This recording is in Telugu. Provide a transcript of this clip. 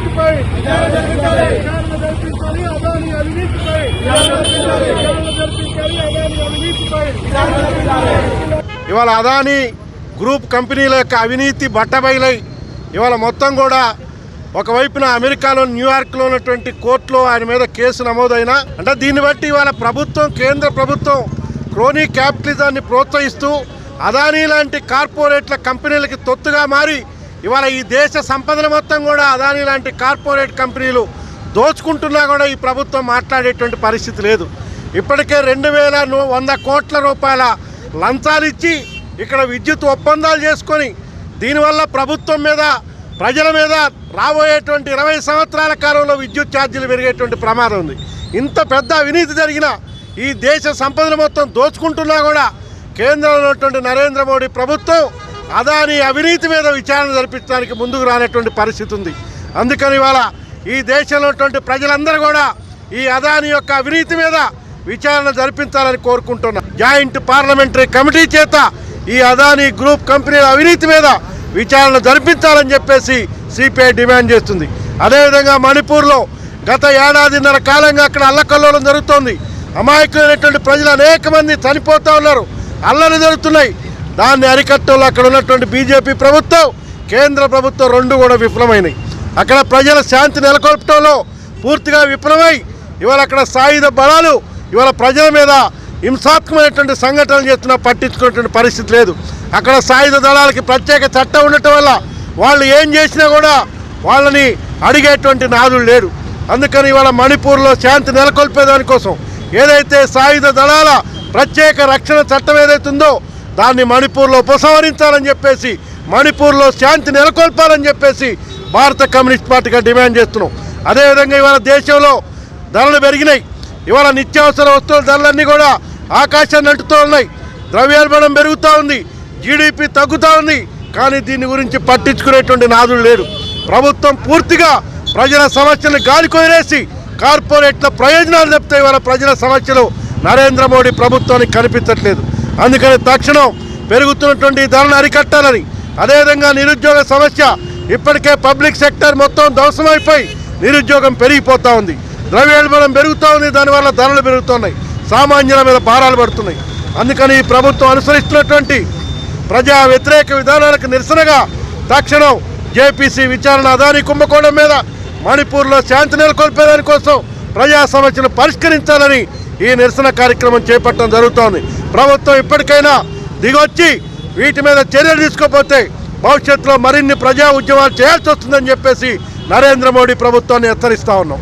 అవినీతిపై జరిపించాలి అదాని అవినీతిపై జరిపించాలి అదాని అవినీతిపై. ఇవాళ అదానీ గ్రూప్ కంపెనీల యొక్క అవినీతి బట్టబయలై ఇవాళ మొత్తం కూడా ఒకవైపున అమెరికాలో న్యూయార్క్లో ఉన్నటువంటి కోర్టులో ఆయన మీద కేసు నమోదైన అంటే దీన్ని బట్టి ఇవాళ ప్రభుత్వం కేంద్ర ప్రభుత్వం క్రోనీ క్యాపిటలిజాన్ని ప్రోత్సహిస్తూ అదానీ లాంటి కార్పొరేట్ల కంపెనీలకి తొత్తుగా మారి ఇవాళ ఈ దేశ సంపదను మొత్తం కూడా అదాని లాంటి కార్పొరేట్ కంపెనీలు దోచుకుంటున్నా కూడా ఈ ప్రభుత్వం మాట్లాడేటువంటి పరిస్థితి లేదు. ఇప్పటికే రెండు వేల వంద కోట్ల రూపాయల లంచాలు ఇచ్చి ఇక్కడ విద్యుత్ ఒప్పందాలు చేసుకొని దీనివల్ల ప్రభుత్వం మీద ప్రజల మీద రాబోయేటువంటి ఇరవై సంవత్సరాల కాలంలో విద్యుత్ ఛార్జీలు పెరిగేటువంటి ప్రమాదం ఉంది. ఇంత పెద్ద అవినీతి జరిగిన ఈ దేశ సంపదను మొత్తం దోచుకుంటున్నా కూడా కేంద్రంలో ఉన్నటువంటి నరేంద్ర మోడీ ప్రభుత్వం అదాని అవినీతి మీద విచారణ జరిపించడానికి ముందుకు రానటువంటి పరిస్థితి ఉంది. అందుకని ఇవాళ ఈ దేశంలో ప్రజలందరూ కూడా ఈ అదాని యొక్క అవినీతి మీద విచారణ జరిపించాలని కోరుకుంటున్నా జాయింట్ పార్లమెంటరీ కమిటీ చేత ఈ అదాని గ్రూప్ కంపెనీల అవినీతి మీద విచారణ జరిపించాలని చెప్పేసి సిపిఐ డిమాండ్ చేస్తుంది. అదేవిధంగా మణిపూర్లో గత ఏడాదిన్నర కాలంగా అక్కడ అల్లకల్లోలం జరుగుతోంది. అమాయకులైనటువంటి ప్రజలు అనేక మంది చనిపోతూ ఉన్నారు. అల్లలు జరుగుతున్నాయి. దాన్ని అరికట్టంలో అక్కడ ఉన్నటువంటి బీజేపీ ప్రభుత్వం కేంద్ర ప్రభుత్వం రెండు కూడా విఫలమైనవి అక్కడ ప్రజల శాంతి నెలకొల్పడంలో పూర్తిగా విఫలమై ఇవాళ అక్కడ సాయుధ బలాలు ఇవాళ ప్రజల మీద హింసాత్మకమైనటువంటి సంఘటనలు చేస్తున్నా పట్టించుకునేటువంటి పరిస్థితి లేదు. అక్కడ సాయుధ దళాలకి ప్రత్యేక చట్టం ఉండటం వల్ల వాళ్ళు ఏం చేసినా కూడా వాళ్ళని అడిగేటువంటి నాదులు లేరు. అందుకని ఇవాళ మణిపూర్లో శాంతి నెలకొల్పేదానికోసం ఏదైతే సాయుధ దళాల ప్రత్యేక రక్షణ చట్టం ఏదైతుందో దాన్ని మణిపూర్లో ఉపసంహరించాలని చెప్పేసి మణిపూర్లో శాంతి నెలకొల్పాలని చెప్పేసి భారత కమ్యూనిస్ట్ పార్టీగా డిమాండ్ చేస్తున్నాం. అదేవిధంగా ఇవాళ దేశంలో ధరలు పెరిగినాయి. ఇవాళ నిత్యావసర వస్తువుల ధరలన్నీ కూడా ఆకాశాన్ని అంటుతూ ఉన్నాయి. ద్రవ్యోల్బణం పెరుగుతూ ఉంది. జీడిపి తగ్గుతూ ఉంది. కానీ దీని గురించి పట్టించుకునేటువంటి నాదులు లేరు ప్రభుత్వం పూర్తిగా ప్రజల సమస్యలను గాలి కొదిలేసి కార్పొరేట్ల ప్రయోజనాలు చెప్తే ఇవాళ ప్రజల సమస్యలు నరేంద్ర మోడీ ప్రభుత్వానికి కనిపించట్లేదు. అందుకని తక్షణం పెరుగుతున్నటువంటి ధరను అరికట్టాలని అదేవిధంగా నిరుద్యోగ సమస్య ఇప్పటికే పబ్లిక్ సెక్టర్ మొత్తం ధ్వంసమైపోయి నిరుద్యోగం పెరిగిపోతూ ఉంది. ద్రవ్యోల్బణం పెరుగుతూ ఉంది దానివల్ల ధరలు పెరుగుతున్నాయి సామాన్యుల మీద భారాలు పడుతున్నాయి. అందుకని ఈ ప్రభుత్వం అనుసరిస్తున్నటువంటి ప్రజా వ్యతిరేక విధానాలకు నిరసనగా తక్షణం జేపీసీ విచారణ అదాని కుంభకోణం మీద మణిపూర్లో శాంతి నెలకొల్పేదాని కోసం ప్రజా సమస్యలు పరిష్కరించాలని ఈ నిరసన కార్యక్రమం చేపట్టడం జరుగుతోంది. ప్రభుత్వం ఇప్పటికైనా దిగొచ్చి వీటి మీద చర్యలు తీసుకోకపోతే భవిష్యత్తులో మరిన్ని ప్రజా ఉద్యమాలు చేయాల్సి వస్తుందని చెప్పేసి నరేంద్ర మోడీ ప్రభుత్వాన్ని హెచ్చరిస్తా ఉన్నాం.